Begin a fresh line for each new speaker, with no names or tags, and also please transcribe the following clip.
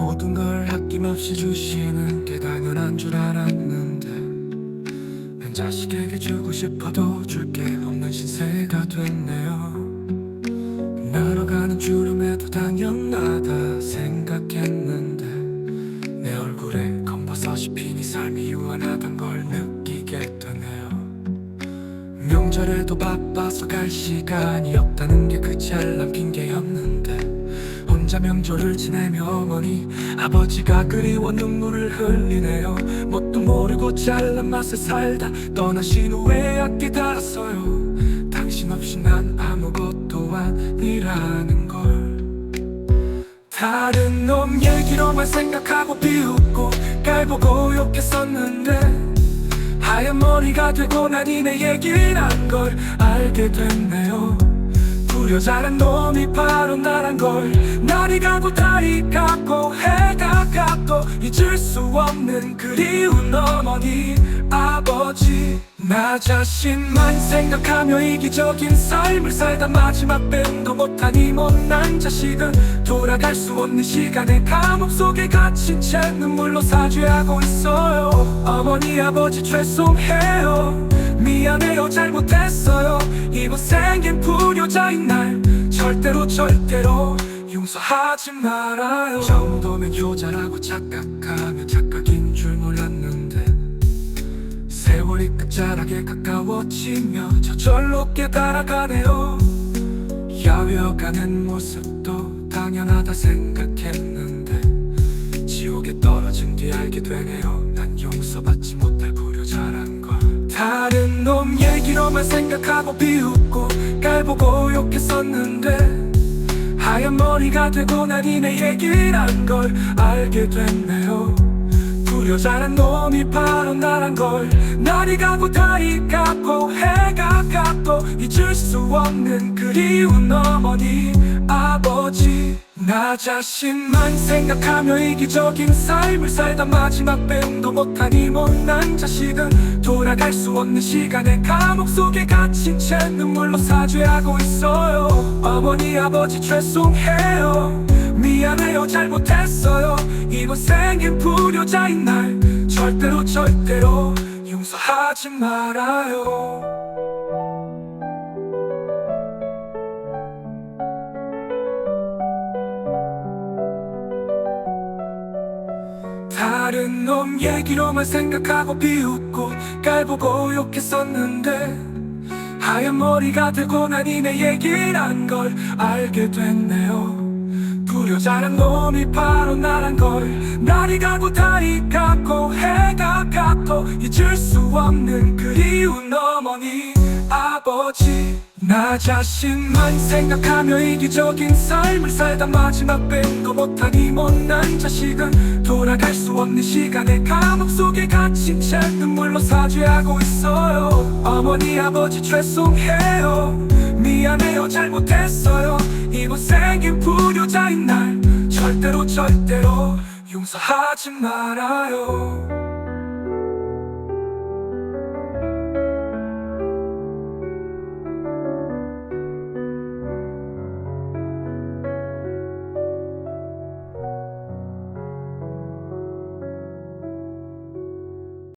없이 주시는 게 당연한 줄 알았는데 난 자식에게 주고 싶어도 줄 게 없는 신세가 됐네요. 날아가는 주름에도 당연하다 생각했는데 내 얼굴에 검버섯이 피니 삶이 유한하단 걸 느끼게 되네요. 명절에도 바빠서 갈 시간이 없다는 게 그 잘난 핑계였는데 혼자 명절을 지내며 어머니 아버지가 그리워 눈물을 흘리네요. 뭣도 모르고 잘난 맛에 살다 떠나신 후에 악기 달았어요. 당신 없이 난 아무것도 아니라는 걸. 다른 놈 얘기로만 생각하고 비웃고 깔보고 욕했었는데 하얀 머리가 되고 나니 내 얘기란 걸 알게 됐네요 부려자란 놈이 바로 나란 걸. 날이 가고 달이 가고 해가 가고 잊을 수 없는 그리운 어머니 아버지. 나 자신만 생각하며 이기적인 삶을 살다 마지막 배움도 못하니 못난 자식은 돌아갈 수 없는 시간의 감옥 속에 갇힌 채 눈물로 사죄하고 있어요. 어머니 아버지 죄송해요 미안해요. 잘못했어요. 이번 생긴 불효자인 날 절대로 절대로 용서하지 말아요. 정도면 효자라고 착각하면 착각인 줄 몰랐는데 세월이 끝자락에 가까워지며 저절로 깨달아가네요. 야위어가는 모습도 당연하다 생각했는데 지옥에 떨어진 뒤 알게 되네요. 난 용서받지 못할 놈 얘기로만 생각하고 비웃고 깔보고 욕했었는데 하얀 머리가 되고 나니 내 얘기란 걸 알게 됐네요. 불효자란 놈이 바로 나란 걸. 날이 가고 달이 가고 해가 가고 잊을 수 없는 그리운 어머니 나 자신만 생각하며 이기적인 삶을 살다 마지막 배움도 못하니 못난 자식은 돌아갈 수 없는 시간의 감옥 속에 갇힌 채 눈물로 사죄하고 있어요. 어머니 아버지 죄송해요. 미안해요 잘못했어요. 이번 생긴 불효자인 날 절대로 절대로 용서하지 말아요 다른 놈 얘기로만 생각하고 비웃고 깔보고 욕했었는데 하얀 머리가 되고 나니 내 얘기란 걸 알게 됐네요. 불효자란 놈이 바로 나란 걸 날이 가고 달이 가고 해가 가고 잊을 수 없는 그리운 어머니 아버지 나 자신만 생각하며 이기적인 삶을 살다 마지막 뺀도 못하니 못난 자식은 돌아갈 수 없는 시간의 감옥 속에 갇힌 채 눈물로 사죄하고 있어요. 어머니 아버지 죄송해요. 미안해요 잘못했어요. 이번 생긴 불효자인 날 절대로 절대로 용서하지 말아요